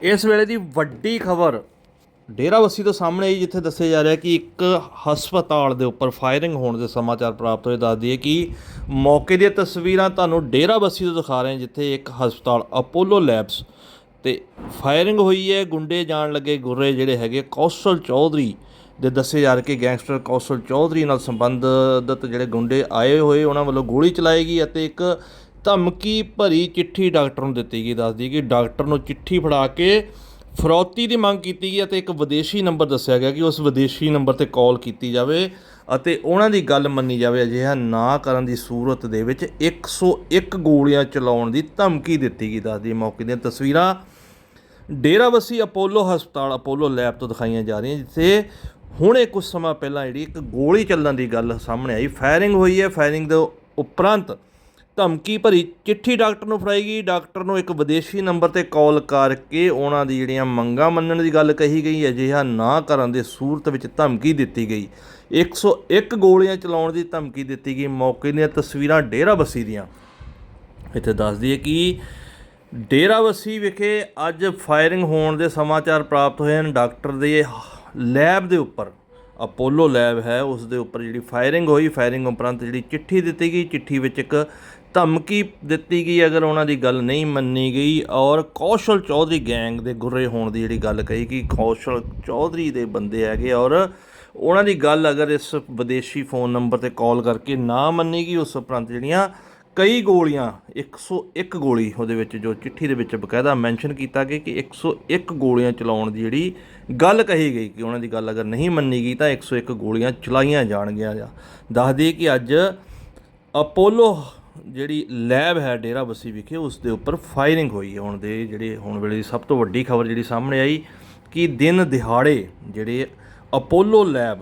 ਇਸ ਵੇਲੇ ਦੀ ਵੱਡੀ ਖਬਰ ਡੇਰਾਬੱਸੀ ਤੋਂ ਸਾਹਮਣੇ ਆਈ, ਜਿੱਥੇ ਦੱਸਿਆ ਜਾ ਰਿਹਾ ਕਿ ਇੱਕ ਹਸਪਤਾਲ ਦੇ ਉੱਪਰ ਫਾਇਰਿੰਗ ਹੋਣ ਦੇ ਸਮਾਚਾਰ ਪ੍ਰਾਪਤ ਹੋਏ ਦੱਸਦੀ ਹੈ ਕਿ ਮੌਕੇ ਦੀਆਂ ਤਸਵੀਰਾਂ ਤੁਹਾਨੂੰ ਡੇਰਾਬੱਸੀ ਤੋਂ ਦਿਖਾ ਰਹੇ ਹਾਂ, ਜਿੱਥੇ ਇੱਕ ਹਸਪਤਾਲ ਅਪੋਲੋ ਲੈਬਸ ਤੇ ਫਾਇਰਿੰਗ ਹੋਈ ਹੈ। ਗੁੰਡੇ ਜਾਣ ਲੱਗੇ ਗੁਰੇ ਜਿਹੜੇ ਹੈਗੇ ਕੌਸ਼ਲ ਚੌਧਰੀ ਦੇ ਦੱਸੇ ਜਾ ਰਹੇ ਕਿ ਗੈਂਗਸਟਰ ਕੌਸ਼ਲ ਚੌਧਰੀ ਨਾਲ ਸੰਬੰਧਿਤ ਜਿਹੜੇ ਗੁੰਡੇ ਆਏ ਹੋਏ, ਉਹਨਾਂ ਵੱਲੋਂ ਗੋਲੀ ਚਲਾਈ ਗਈ ਅਤੇ ਇੱਕ ਧਮਕੀ ਭਰੀ ਚਿੱਠੀ ਡਾਕਟਰ ਨੂੰ ਦਿੱਤੀ ਗਈ, ਦੱਸਦੀ ਕਿ ਡਾਕਟਰ ਨੂੰ ਚਿੱਠੀ ਫੜਾ ਕੇ ਫਰੌਤੀ ਦੀ ਮੰਗ ਕੀਤੀ ਗਈ ਅਤੇ ਇੱਕ ਵਿਦੇਸ਼ੀ ਨੰਬਰ ਦੱਸਿਆ ਗਿਆ ਕਿ ਉਸ ਵਿਦੇਸ਼ੀ ਨੰਬਰ ਤੇ ਕਾਲ ਕੀਤੀ ਜਾਵੇ ਅਤੇ ਉਹਨਾਂ ਦੀ ਗੱਲ ਮੰਨੀ ਜਾਵੇ। ਅਜਿਹਾ ਨਾ ਕਰਨ ਦੀ ਸੂਰਤ ਦੇ ਵਿੱਚ 101 ਗੋਲੀਆਂ ਚਲਾਉਣ ਦੀ ਧਮਕੀ ਦਿੱਤੀ ਗਈ, ਦੱਸਦੀ ਮੌਕੇ ਦੀਆਂ ਤਸਵੀਰਾਂ ਡੇਰਾਬੱਸੀ ਅਪੋਲੋ ਹਸਪਤਾਲ, ਅਪੋਲੋ ਲੈਬ ਤੋਂ ਦਿਖਾਈਆਂ ਜਾ ਰਹੀਆਂ, ਜਿੱਥੇ ਹੁਣੇ ਕੁਝ ਸਮਾਂ ਪਹਿਲਾਂ ਜਿਹੜੀ ਇੱਕ ਗੋਲੀ ਚੱਲਣ ਦੀ ਗੱਲ ਸਾਹਮਣੇ ਆਈ। ਫਾਇਰਿੰਗ ਹੋਈ ਹੈ, ਫਾਇਰਿੰਗ ਦੇ ਉਪਰੰਤ ਧਮਕੀ ਭਰੀ ਚਿੱਠੀ ਡਾਕਟਰ ਨੂੰ ਫੜਾਈ ਗਈ। ਡਾਕਟਰ ਨੂੰ ਇੱਕ ਵਿਦੇਸ਼ੀ ਨੰਬਰ ਤੇ ਕਾਲ ਕਰਕੇ ਉਹਨਾਂ ਦੀ ਜਿਹੜੀਆਂ ਮੰਗਾਂ ਮੰਨਣ ਦੀ ਗੱਲ ਕਹੀ ਗਈ। ਅਜਿਹਾ ਨਾ ਕਰਨ ਦੇ ਸੂਰਤ ਵਿੱਚ ਧਮਕੀ ਦਿੱਤੀ ਗਈ। 101 ਗੋਲੀਆਂ ਚਲਾਉਣ ਦੀ ਧਮਕੀ ਦਿੱਤੀ ਗਈ। ਮੌਕੇ ਦੀਆਂ ਤਸਵੀਰਾਂ ਡੇਰਾਬੱਸੀ ਦੀਆਂ। ਇੱਥੇ ਦੱਸਦੀ ਹੈ ਕਿ ਡੇਰਾਬੱਸੀ ਵਿਖੇ ਅੱਜ ਫਾਇਰਿੰਗ ਹੋਣ ਦੇ ਸਮਾਚਾਰ ਪ੍ਰਾਪਤ ਹੋਏ ਹਨ। ਡਾਕਟਰ ਦੇ ਲੈਬ ਦੇ ਉੱਪਰ, ਅਪੋਲੋ ਲੈਬ ਹੈ, ਉਸ ਦੇ ਉੱਪਰ ਜਿਹੜੀ ਫਾਇਰਿੰਗ ਹੋਈ। ਫਾਇਰਿੰਗ ਉਪਰੰਤ ਜਿਹੜੀ ਚਿੱਠੀ ਦਿੱਤੀ ਗਈ। ਚਿੱਠੀ ਵਿੱਚ ਇੱਕ ਧਮਕੀ ਦਿੱਤੀ ਗਈ, ਅਗਰ ਉਹਨਾਂ ਦੀ ਗੱਲ ਨਹੀਂ ਮੰਨੀ ਗਈ ਔਰ ਕੌਸ਼ਲ ਚੌਧਰੀ ਗੈਂਗ ਦੇ ਗੁਰੇ ਹੋਣ ਦੀ ਜਿਹੜੀ ਗੱਲ ਕਹੀ ਕਿ ਕੌਸ਼ਲ ਚੌਧਰੀ ਦੇ ਬੰਦੇ ਹੈਗੇ ਔਰ ਉਹਨਾਂ ਦੀ ਗੱਲ ਅਗਰ ਇਸ ਵਿਦੇਸ਼ੀ ਫੋਨ ਨੰਬਰ ਤੇ ਕਾਲ ਕਰਕੇ ਨਾ ਮੰਨੀ ਗਈ, ਉਸ ਉਪਰੰਤ ਜਿਹੜੀਆਂ ਕਈ ਗੋਲੀਆਂ 101 ਗੋਲੀ ਉਹਦੇ ਵਿੱਚ ਜੋ ਚਿੱਠੀ ਦੇ ਵਿੱਚ ਬਕਾਇਦਾ ਮੈਂਸ਼ਨ ਕੀਤਾ ਗਿਆ ਕਿ 101 ਗੋਲੀਆਂ ਚਲਾਉਣ ਦੀ ਜਿਹੜੀ ਗੱਲ ਕਹੀ ਗਈ ਕਿ ਉਹਨਾਂ ਦੀ ਗੱਲ ਅਗਰ ਨਹੀਂ ਮੰਨੀ ਗਈ ਤਾਂ 101 ਗੋਲੀਆਂ ਚਲਾਈਆਂ ਜਾਣਗੀਆਂ। ਜਾਂ ਦੱਸ ਦਈਏ ਕਿ ਅੱਜ ਅਪੋਲੋ ਜਿਹੜੀ ਲੈਬ ਹੈ ਡੇਰਾਬੱਸੀ ਵਿਖੇ, ਉਸ ਦੇ ਉੱਪਰ ਫਾਇਰਿੰਗ ਹੋਈ ਹੈ। ਹੁਣ ਦੇ ਜਿਹੜੇ ਹੁਣ ਵੇਲੇ ਦੀ ਸਭ ਤੋਂ ਵੱਡੀ ਖਬਰ ਜਿਹੜੀ ਸਾਹਮਣੇ ਆਈ, ਕਿ ਦਿਨ ਦਿਹਾੜੇ ਜਿਹੜੇ ਅਪੋਲੋ ਲੈਬ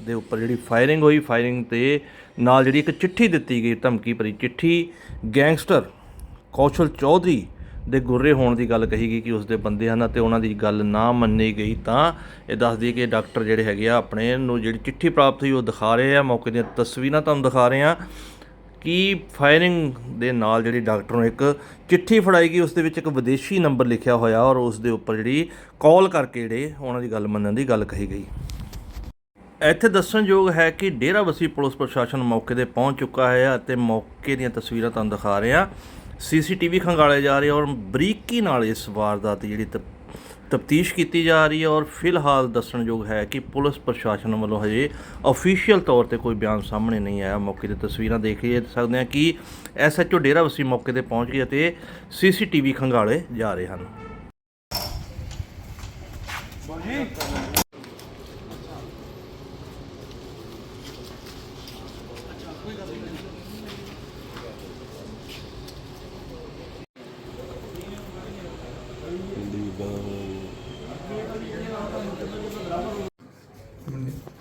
ਦੇ ਉੱਪਰ ਜਿਹੜੀ ਫਾਇਰਿੰਗ ਹੋਈ ਫਾਇਰਿੰਗ ਤੇ ਨਾਲ ਜਿਹੜੀ ਇੱਕ ਚਿੱਠੀ ਦਿੱਤੀ ਗਈ, ਧਮਕੀ ਭਰੀ ਚਿੱਠੀ ਗੈਂਗਸਟਰ ਕੌਸ਼ਲ ਚੌਧਰੀ ਦੇ ਗੁਰਰੇ ਹੋਣ ਦੀ ਗੱਲ ਕਹੀ ਗਈ ਕਿ ਉਸ ਦੇ ਬੰਦੇ ਹਨ ਅਤੇ ਉਹਨਾਂ ਦੀ ਗੱਲ ਨਾ ਮੰਨੀ ਗਈ ਤਾਂ ਇਹ ਦੱਸਦੀ ਕਿ ਡਾਕਟਰ ਜਿਹੜੇ ਹੈਗੇ ਆ, ਆਪਣੇ ਨੂੰ ਜਿਹੜੀ ਚਿੱਠੀ ਪ੍ਰਾਪਤ ਹੋਈ, ਉਹ ਦਿਖਾ ਰਹੇ ਆ। ਮੌਕੇ ਦੀਆਂ ਤਸਵੀਰਾਂ ਤੁਹਾਨੂੰ ਦਿਖਾ ਰਹੇ ਆ। ਕਿ ਫਾਇਰਿੰਗ ਦੇ ਨਾਲ ਜਿਹੜੀ ਡਾਕਟਰ ਨੂੰ ਇੱਕ ਚਿੱਠੀ ਫੜਾਈ ਗਈ, ਉਸ ਦੇ ਵਿੱਚ ਇੱਕ ਵਿਦੇਸ਼ੀ ਨੰਬਰ ਲਿਖਿਆ ਹੋਇਆ ਔਰ ਉਸ ਦੇ ਉੱਪਰ ਜਿਹੜੀ ਕਾਲ ਕਰਕੇ ਜਿਹੜੇ ਉਹਨਾਂ ਦੀ ਗੱਲ ਮੰਨਣ ਦੀ ਗੱਲ ਕਹੀ ਗਈ। ਇੱਥੇ ਦੱਸਣਯੋਗ ਹੈ ਕਿ ਡੇਰਾਬੱਸੀ ਪੁਲਿਸ ਪ੍ਰਸ਼ਾਸਨ ਮੌਕੇ ਤੇ ਪਹੁੰਚ ਚੁੱਕਾ ਹੈ ਅਤੇ ਮੌਕੇ ਦੀਆਂ ਤਸਵੀਰਾਂ ਤੁਹਾਨੂੰ ਦਿਖਾ ਰਹੇ। ਹਾਂ ਸੀਸੀਟੀਵੀ ਖੰਗਾਲੇ ਜਾ ਰਹੇ ਔਰ ਬਰੀਕੀ ਨਾਲ ਇਸ ਵਾਰਦਾਤ ਦੀ ਜਿਹੜੀ ਤਫਤੀਸ਼ ਕੀਤੀ ਜਾ ਰਹੀ ਹੈ ਔਰ ਫਿਲਹਾਲ ਦੱਸਣਯੋਗ ਹੈ ਕਿ ਪੁਲਿਸ ਪ੍ਰਸ਼ਾਸਨ ਵੱਲੋਂ ਹਜੇ ਅਫੀਸ਼ੀਅਲ ਤੌਰ ਤੇ ਕੋਈ ਬਿਆਨ ਸਾਹਮਣੇ ਨਹੀਂ ਆਇਆ। ਮੌਕੇ ਤੇ ਤਸਵੀਰਾਂ ਦੇਖ ਹੀ ਸਕਦੇ ਹਾਂ ਕਿ ਐਸਐਚਓ ਡੇਰਾਬੱਸੀ ਮੌਕੇ ਤੇ ਪਹੁੰਚ ਗਏ ਅਤੇ ਸੀਸੀਟੀਵੀ ਖੰਗਾਲੇ ਜਾ ਰਹੇ ਹਨ।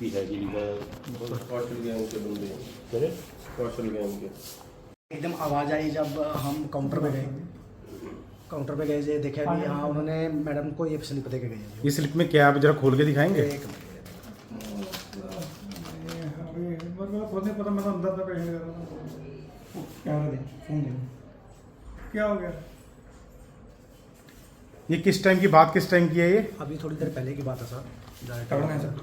की है जीविका कौशल गैंग के बंदे। कौशल गैंग के एकदम आवाज़ आई जब हम काउंटर पे गए। काउंटर पे गए देखा कि हाँ उन्होंने मैडम को ये स्लिप दे के गए ये स्लिप में क्या आप जरा खोल के दिखाएँगे? तो क्या हो गया ये किस टाइम की बात किस टाइम की है ये? अभी थोड़ी देर पहले की बात है है सर?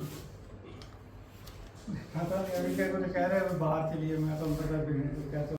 पता नहीं अभी क्या कुछ कह रहे हैं बाहर चलिए मैं तो अंदर तक क्या